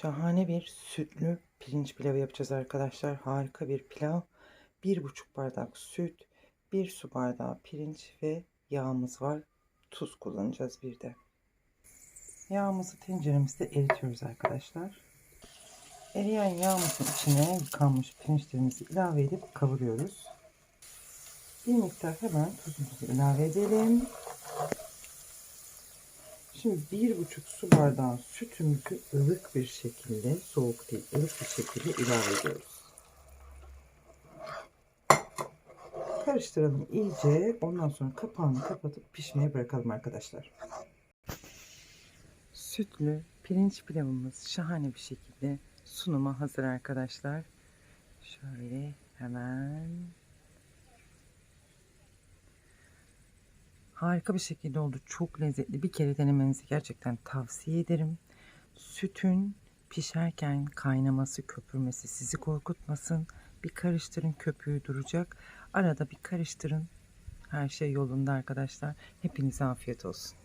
Şahane bir sütlü pirinç pilavı yapacağız arkadaşlar. Harika bir pilav. Bir buçuk bardak süt, bir su bardağı pirinç ve yağımız var. Tuz kullanacağız bir de. Yağımızı tenceremizde eritiyoruz arkadaşlar. Eriyen yağımızın içine yıkanmış pirinçlerimizi ilave edip kavuruyoruz. Bir miktar hemen tuzumuzu ilave edelim. Şimdi bir buçuk su bardağı sütümüzü ılık bir şekilde, soğuk değil, ılık bir şekilde ilave ediyoruz. Karıştıralım iyice. Ondan sonra kapağını kapatıp pişmeye bırakalım arkadaşlar. Sütlü pirinç pilavımız şahane bir şekilde sunuma hazır arkadaşlar. Şöyle hemen Harika bir şekilde oldu. Çok lezzetli. Bir kere denemenizi gerçekten tavsiye ederim. Sütün pişerken kaynaması, köpürmesi sizi korkutmasın. Bir karıştırın köpüğü duracak. Arada bir karıştırın. Her şey yolunda arkadaşlar. Hepinize afiyet olsun.